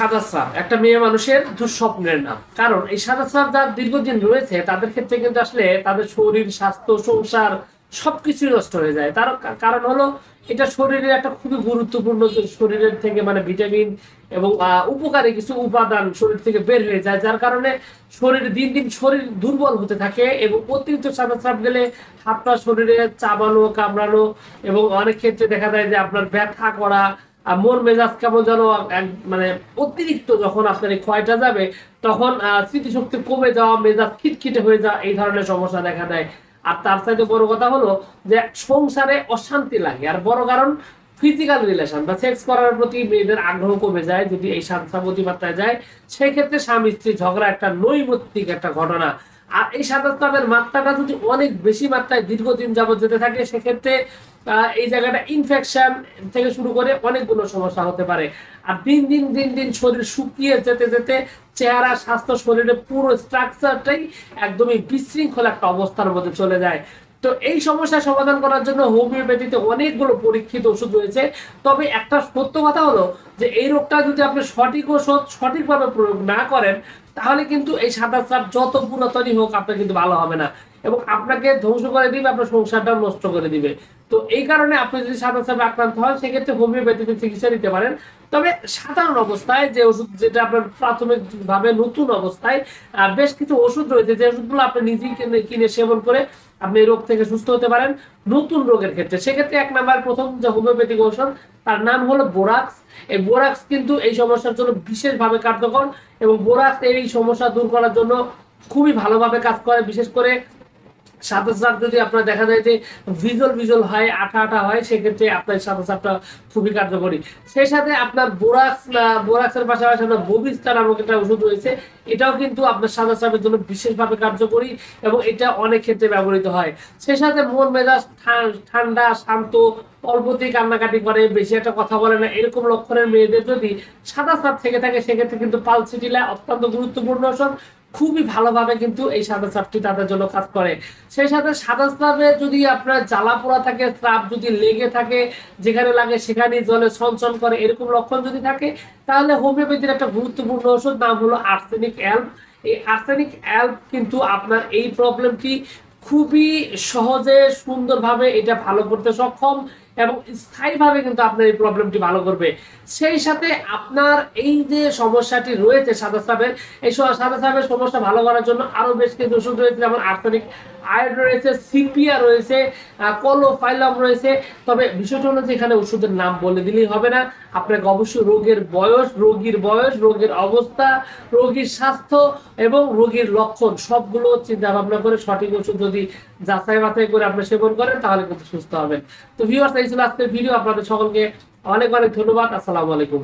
সাদা স্রাব একটা মেয়ে মানুষের দুঃস্বপ্নের নাম। কারণ এই সাদা স্রাব যার দীর্ঘদিন রয়েছে, তাদের ক্ষেত্রে কিন্তু আসলে তাদের শরীর, স্বাস্থ্য, সংসার সবকিছুই নষ্ট হয়ে যায়। তার কারণ হলো, এটা শরীরের একটা খুবই গুরুত্বপূর্ণ শরীরের থেকে মানে ভিটামিন এবং উপকারী কিছু উপাদান শরীর থেকে বের হয়ে যায়, যার কারণে শরীর দিন দিন শরীর দুর্বল হতে থাকে এবং অতিরিক্ত সাদা স্রাব গেলে আপনার শরীরে চাবানো, কামড়ানো এবং অনেক ক্ষেত্রে দেখা যায় যে আপনার ব্যথা করা আর মন মেজাজ কেমন যেন মানে অতিরিক্ত যখন আপনার এই ক্ষয়টা যাবে, তখন স্মৃতিশক্তি কমে যাওয়া, মেজাজ খিটখিটে হয়ে যাওয়া, এই ধরনের সমস্যা দেখা দেয়। আর তার সাথে বড় কথা হলো যে সংসারে অশান্তি লাগে। আর বড় কারণ ফিজিক্যাল রিলেশন বা সেক্স করার প্রতি মেয়েদের আগ্রহ কমে যায়, যদি এই সাদা অতিমাত্রায় যায়। সেক্ষেত্রে স্বামী স্ত্রী ঝগড়া একটা নৈমিত্তিক একটা ঘটনা। আর এই সাদা তাপের মাত্রাটা যদি অনেক বেশি মাত্রায় দীর্ঘদিন যাবত যেতে থাকে, সেক্ষেত্রে এই জায়গাটা ইনফেকশন থেকে শুরু করে অনেকগুলো সমস্যা হতে পারে। আর দিন দিন দিন দিন শরীর শুকিয়ে যেতে যেতে চেহারা, স্বাস্থ্য, শরীরের পুরো স্ট্রাকচারটাই একদমই বিশৃঙ্খল একটা অবস্থার মধ্যে চলে যায়। তো এই সমস্যা সমাধান করার জন্য হোমিওপ্যাথিতে অনেকগুলো পরীক্ষিত ওষুধ রয়েছে। তবে একটা সত্য কথা হলো যে এই রোগটা যদি আপনি সঠিক ওষুধ সঠিকভাবে প্রয়োগ না করেন, তাহলে কিন্তু এই সাদা সাপ যত পুরাতনই হোক আপনার কিন্তু ভালো হবে না। এবং আপনাকে ধ্বংস করে দিবে, আপনার সংসারটাও নষ্ট করে দিবে। তো এই কারণে আপনি যদি সাদা স্রাবে আক্রান্ত হন, সেক্ষেত্রে হোমিওপ্যাথিতে চিকিৎসা নিতে পারেন। তবে সাধারণ অবস্থায় যে ওষুধ, যেটা আপনার প্রাথমিক ভাবে নতুন অবস্থায় বেশ কিছু ওষুধ রয়েছে। যে ওষুধগুলো আপনি নিজেই কিনে সেবন করে আপনি রোগ থেকে সুস্থ হতে পারেন নতুন রোগের ক্ষেত্রে। সেক্ষেত্রে এক নাম্বার, প্রথম যে হোমিওপ্যাথিক ঔষধ, তার নাম হলো বোরাক্স। এই বোরাক্স কিন্তু এই সমস্যার জন্য বিশেষভাবে কার্যকর এবং বোরাক্স এই সমস্যা দূর করার জন্য খুবই ভালোভাবে কাজ করে। বিশেষ করে সাদা সাপ যদি আপনার দেখা যায় যে ভিজল ভিজল হয়, আঠা আঠা হয়, সেক্ষেত্রে আপনার সাদা সাপটা খুবই কার্যকরী। সেই সাথে আপনার বোরাক্স বোরাক্সের পাশাপাশি আপনার ববিস্তা নামক একটা ওষুধ রয়েছে, এটাও কিন্তু আপনার সাদা চাপের জন্য বিশেষভাবে কার্যকরী এবং এটা অনেক ক্ষেত্রে ব্যবহৃত হয়। সেই সাথে মন মেজাজ ঠান্ডা, শান্ত অল্পতেই কান্নাকাটি করে, বেশি একটা কথা বলে না, এরকম লক্ষণের মেয়েদের যদি সাদা সাপ থেকে থাকে, সেক্ষেত্রে কিন্তু পালসিটিলা অত্যন্ত গুরুত্বপূর্ণ ওষুধ খুবই ভালোভাবে কিন্তু এই সাদা স্রাবটি তাদের জন্য কাজ করে। সেই সাথে সাদা স্রাবে যদি আপনার জ্বালা পোড়া থাকে, স্রাব যদি লেগে থাকে, যেখানে লাগে সেখানে জলে সঞ্চন করে, এরকম লক্ষণ যদি থাকে, তাহলে হোমিওপ্যাথির একটা গুরুত্বপূর্ণ ওষুধ, নাম হলো আর্সেনিক অ্যাল্প। এই আর্সেনিক অ্যাল্প কিন্তু আপনার এই প্রবলেমটি খুবই সহজে, সুন্দরভাবে এটা ভালো করতে সক্ষম। এবং স্থায়ীভাবে কিন্তু আপনার এই প্রবলেমটি ভালো করবে। সেই সাথে আপনার এই যে সমস্যাটি রয়েছে সাদা স্রাবের, এই সাদা স্রাবের সমস্যা ভালো করার জন্য আরও বেশ কিছু ওষুধ রয়েছে, যেমন আর্সেনিক আয়ড রয়েছে সিপিয়া রয়েছে কলোফাইলাম রয়েছে। তবে বিষয়টা হলো যে এখানে ওষুধের নাম বলে দিলেই হবে না। আপনাকে অবশ্যই রোগের বয়স, রোগীর বয়স, রোগের অবস্থা, রোগীর স্বাস্থ্য এবং রোগীর লক্ষণ সবগুলো চিন্তা ভাবনা করে সঠিক ওষুধ যদি যাচাই বাছাই করে আপনি সেবন করেন, তাহলে কিন্তু সুস্থ হবেন। তো ভিউয়ার্স এই ছিল আজকের ভিডিও। আপনাদের সকলকে অনেক অনেক ধন্যবাদ। আসসালামু আলাইকুম।